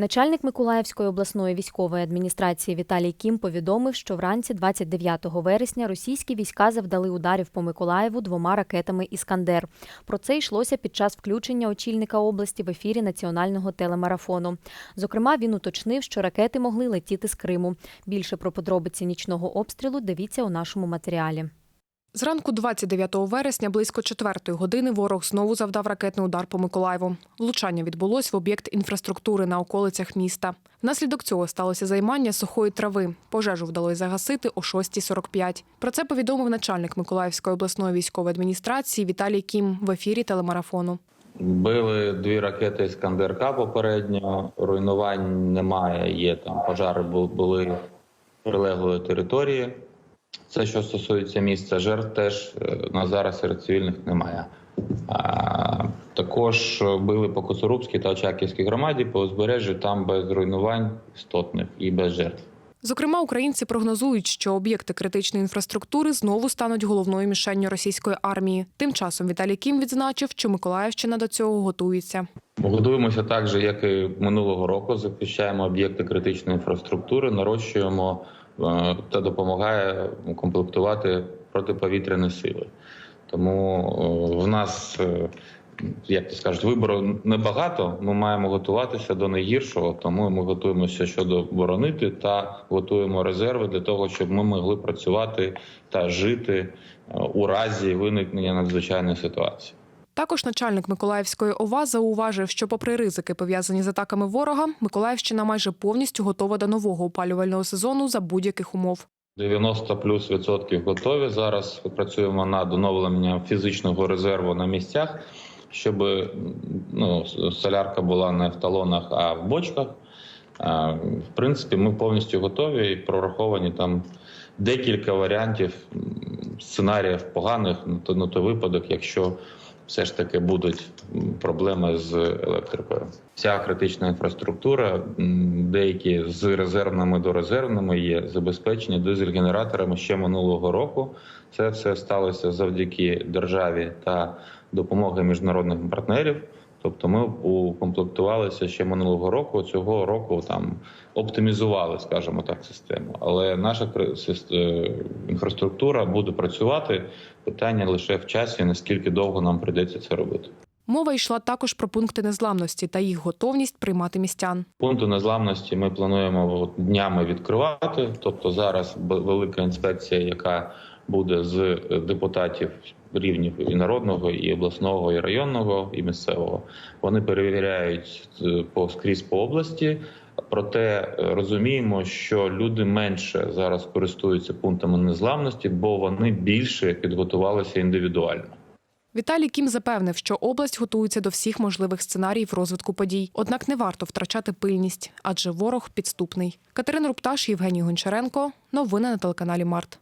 Начальник Миколаївської обласної військової адміністрації Віталій Кім повідомив, що вранці 29 вересня російські війська завдали ударів по Миколаєву двома ракетами Іскандер. Про це йшлося під час включення очільника області в ефірі національного телемарафону. Зокрема, він уточнив, що ракети могли летіти з Криму. Більше про подробиці нічного обстрілу дивіться у нашому матеріалі. Зранку 29 вересня близько 4 години ворог знову завдав ракетний удар по Миколаєву. Влучання відбулось в об'єкт інфраструктури на околицях міста. Внаслідок цього сталося займання сухої трави. Пожежу вдалося загасити о 6.45. Про це повідомив начальник Миколаївської обласної військової адміністрації Віталій Кім в ефірі телемарафону. Били дві ракети Іскандер-К попередньо. Руйнувань немає. Є там пожари бу- були прилеглої території. Це що стосується місця жертв, теж е, на зараз серед цивільних немає. А, також били по Коцурубській та Очаківській громаді по узбережжю там без руйнувань істотних і без жертв. Зокрема, українці прогнозують, що об'єкти критичної інфраструктури знову стануть головною мішенню російської армії. Тим часом Віталій Кім відзначив, що Миколаївщина до цього готується. Готуємося так же, як і минулого року. Захищаємо об'єкти критичної інфраструктури, нарощуємо е, та допомагає комплектувати протиповітряні сили. Тому е, в нас, е, як ти скажеш, вибору небагато. Ми маємо готуватися до найгіршого, тому ми готуємося щодо боронити та готуємо резерви для того, щоб ми могли працювати та жити е, у разі виникнення надзвичайної ситуації. Також начальник Миколаївської ОВА зауважив, що, попри ризики, пов'язані з атаками ворога, Миколаївщина майже повністю готова до нового опалювального сезону за будь-яких умов. 90 плюс відсотків готові. Зараз працюємо над оновленням фізичного резерву на місцях, щоб ну, солярка була не в талонах, а в бочках. В принципі, ми повністю готові і прораховані там декілька варіантів сценаріїв поганих на той випадок, якщо все ж таки будуть проблеми з електрикою. Вся критична інфраструктура, деякі з резервними до резервними є забезпечені дизель-генераторами ще минулого року. Це все сталося завдяки державі та допомоги міжнародних партнерів. Тобто ми укомплектувалися ще минулого року. Цього року там оптимізували, скажімо так, систему. Але наша е, інфраструктура буде працювати. Питання лише в часі, наскільки довго нам прийдеться це робити. Мова йшла також про пункти незламності та їх готовність приймати містян. Пункти незламності ми плануємо днями відкривати. Тобто зараз велика інспекція, яка буде з е, депутатів рівнів і народного, і обласного, і районного, і місцевого. Вони перевіряють е, по скрізь по області. Проте е, розуміємо, що люди менше зараз користуються пунктами незламності, бо вони більше підготувалися індивідуально. Віталій Кім запевнив, що область готується до всіх можливих сценаріїв розвитку подій. Однак не варто втрачати пильність, адже ворог підступний. Катерина Рупташ, Євгеній Гончаренко. Новини на телеканалі Март.